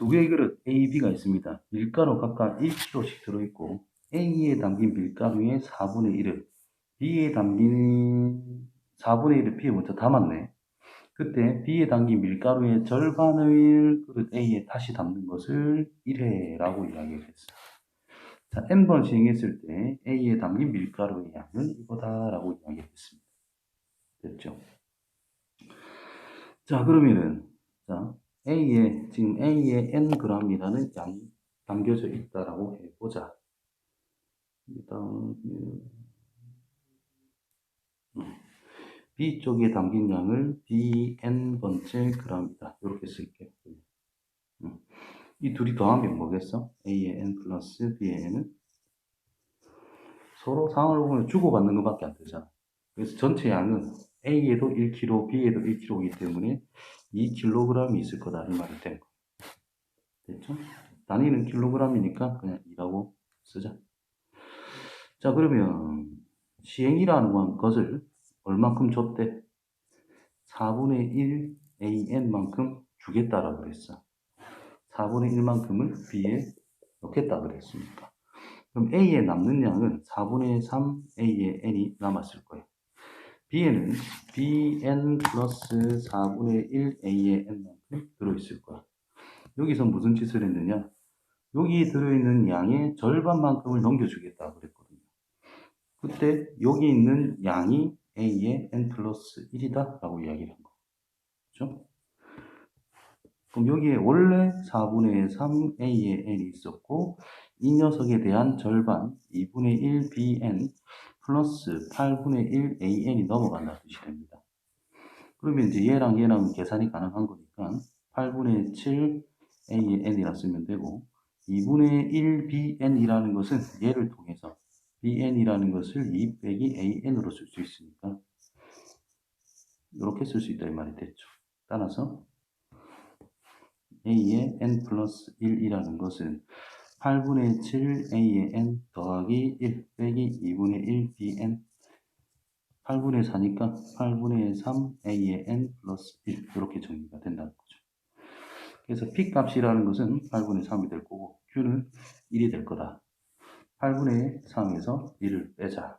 두 개의 그릇 A, B가 있습니다. 밀가루 각각 1kg씩 들어있고 A에 담긴 밀가루의 4분의 1을 B에 담긴 4분의 1을 B에 먼저 담았네. 그때 B에 담긴 밀가루의 절반을 그릇 A에 다시 담는 것을 1회라고 이야기를 했어. 자, n번 시행했을 때 A에 담긴 밀가루의 양은 이거다라고 이야기를 했습니다. 됐죠? 자, 그러면은, 자, A에, 지금 A에 n g이라는 양이 담겨져 있다라고 해보자. 일단, 음, B 쪽에 담긴 양을 bn 번째 g이다. 이렇게 쓸게요. 음. 이 둘이 더하면 뭐겠어? A의 n 플러스 B의 n은 서로 상황을 보면 주고받는 것밖에 안 되잖아. 그래서 전체 양은 A에도 1kg, B에도 1kg이기 때문에 2kg이 있을 거다. 이 말이 되는 거. 됐죠? 단위는 킬로그램이니까 그냥 2라고 쓰자. 자, 그러면 시행이라는 것을 얼만큼 줬대? 4분의 1 AN만큼 주겠다라고 그랬어. 4분의 1만큼을 B에 넣겠다 그랬으니까. 그럼 A에 남는 양은 4분의 3 A의 N이 남았을 거예요. B에는 BN 플러스 4분의 1 A의 N만큼 들어있을 거야. 여기서 무슨 짓을 했느냐? 여기 들어있는 양의 절반만큼을 넘겨주겠다 그랬거든요. 그때 여기 있는 양이 A의 N 플러스 1이다 라고 이야기를 한 거. 그죠? 그럼 여기에 원래 4분의 3 A의 N이 있었고 이 녀석에 대한 절반 2분의 1 BN 플러스 8분의 1 AN이 넘어간다는 뜻이 됩니다. 그러면 이제 얘랑 얘랑 계산이 가능한 거니까 8분의 7 A의 N이라 쓰면 되고 2분의 1 BN이라는 것은 얘를 통해서 BN이라는 것을 2 빼기 AN으로 쓸 수 있으니까 이렇게 쓸 수 있다 이 말이 됐죠. 따라서 A의 N 플러스 1이라는 것은 8분의 7 A의 N 더하기 1 빼기 2분의 1 BN 8분의 4니까 8분의 3 A의 N 플러스 1 이렇게 정리가 된다는 거죠. 그래서 P 값이라는 것은 8분의 3이 될 거고 Q는 1이 될 거다. 8분의 3에서 1을 빼자.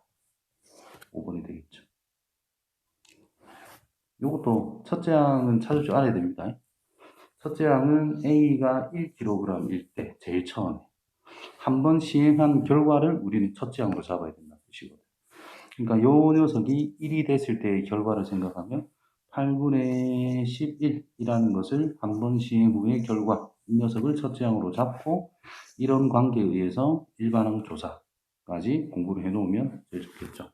5번이 되겠죠. 이것도 첫째 항은 찾을 줄 알아야 됩니다. 첫째 항은 A가 1kg일 때 제일 처음에 한 번 시행한 결과를 우리는 첫째 항으로 잡아야 된다는 뜻이거든요. 그러니까 요 녀석이 1이 됐을 때의 결과를 생각하면 8분의 11이라는 것을 한 번 시행 후의 결과 이 녀석을 첫째 항으로 잡고 이런 관계에 의해서 일반항 조사까지 공부를 해 놓으면 제일 좋겠죠.